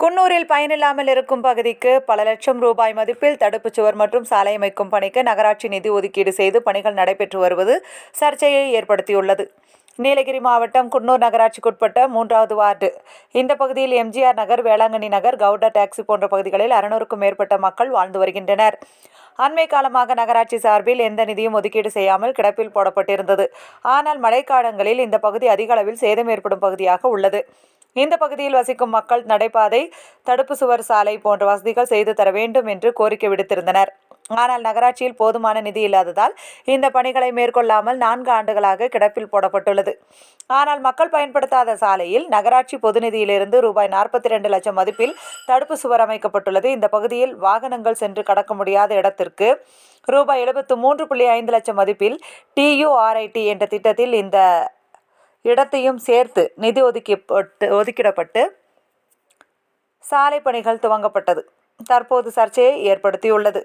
குன்னூரில் பயனில்லாமல் இருக்கும் பகுதிக்கு பல லட்சம் ரூபாய் மதிப்பில் தடுப்புச் சுவர் மற்றும் சாலை அமைக்கும் பணிக்கு நகராட்சி நிதி ஒதுக்கீடு செய்து பணிகள் நடைபெற்று வருவது சர்ச்சையை ஏற்படுத்தியுள்ளது. நீலகிரி மாவட்டம் குன்னூர் நகராட்சிக்குட்பட்ட மூன்றாவது வார்டு. இந்த பகுதியில் எம்ஜிஆர் நகர் வேளாங்கண்ணி நகர் கவுடா டாக்ஸி போன்ற பகுதிகளில் அறுநூறுக்கும் மேற்பட்ட மக்கள் வாழ்ந்து வருகின்றனர். அண்மை காலமாக நகராட்சி சார்பில் எந்த நிதியும் ஒதுக்கீடு செய்யாமல் கிடப்பில் போடப்பட்டிருந்தது. ஆனால் மழைக்காலங்களில் இந்த பகுதி அதிக அளவில் சேதம் ஏற்படும் பகுதியாக உள்ளது. இந்த பகுதியில் வசிக்கும் மக்கள் நடைபாதை தடுப்பு சுவர் சாலை போன்ற வசதிகள் செய்து தர வேண்டும் என்று கோரிக்கை விடுத்திருந்தனர். ஆனால் நகராட்சியில் போதுமான நிதி இல்லாததால் இந்த பணிகளை மேற்கொள்ளாமல் நான்கு ஆண்டுகளாக கிடப்பில் போடப்பட்டுள்ளது. ஆனால் மக்கள் பயன்படுத்தாத சாலையில் நகராட்சி பொது நிதியிலிருந்து ரூபாய் நாற்பத்தி ரெண்டு லட்சம் மதிப்பில் தடுப்பு சுவர் அமைக்கப்பட்டுள்ளது. இந்த பகுதியில் வாகனங்கள் சென்று கடக்க முடியாத இடத்திற்கு ரூபாய் எழுபத்து மூன்று புள்ளி ஐந்து லட்சம் மதிப்பில் டியூஆர்ஐடி என்ற திட்டத்தில் இந்த இடத்தையும் சேர்த்து நிதி ஒதுக்கப்பட்டு ஒதுக்கிடப்பட்டு சாலை பணிகள் துவங்கப்பட்டது. தற்போது சர்ச்சையை ஏற்படுத்தியுள்ளது.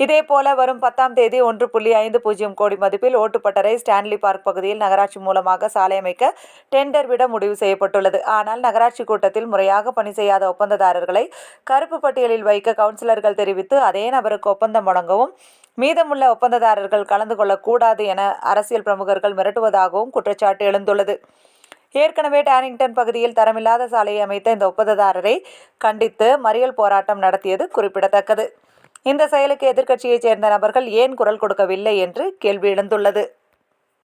இதேபோல வரும் பத்தாம் தேதி ஒன்று புள்ளி ஐந்து பூஜ்ஜியம் கோடி மதிப்பில் ஓட்டுப்பட்டறை ஸ்டான்லி பார்க் பகுதியில் நகராட்சி மூலமாக சாலை அமைக்க டெண்டர் விட முடிவு செய்யப்பட்டுள்ளது. ஆனால் நகராட்சி கூட்டத்தில் முறையாக பணி செய்யாத ஒப்பந்ததாரர்களை கருப்பு பட்டியலில் வைக்க கவுன்சிலர்கள் தெரிவித்து அதே நபருக்கு ஒப்பந்தம் வழங்கவும் மீதமுள்ள ஒப்பந்ததாரர்கள் கலந்து கொள்ளக்கூடாது என அரசியல் பிரமுகர்கள் மிரட்டுவதாகவும் குற்றச்சாட்டு எழுந்துள்ளது. ஏற்கனவே டானிங்டன் பகுதியில் தரமில்லாத சாலையை அமைத்த இந்த ஒப்பந்ததாரரை கண்டித்து மறியல் போராட்டம் நடத்தியது குறிப்பிடத்தக்கது. இந்த செயலுக்கு எதிர்க்கட்சியைச் சேர்ந்த நபர்கள் ஏன் குரல் கொடுக்கவில்லை என்று கேள்வி எழுந்துள்ளது.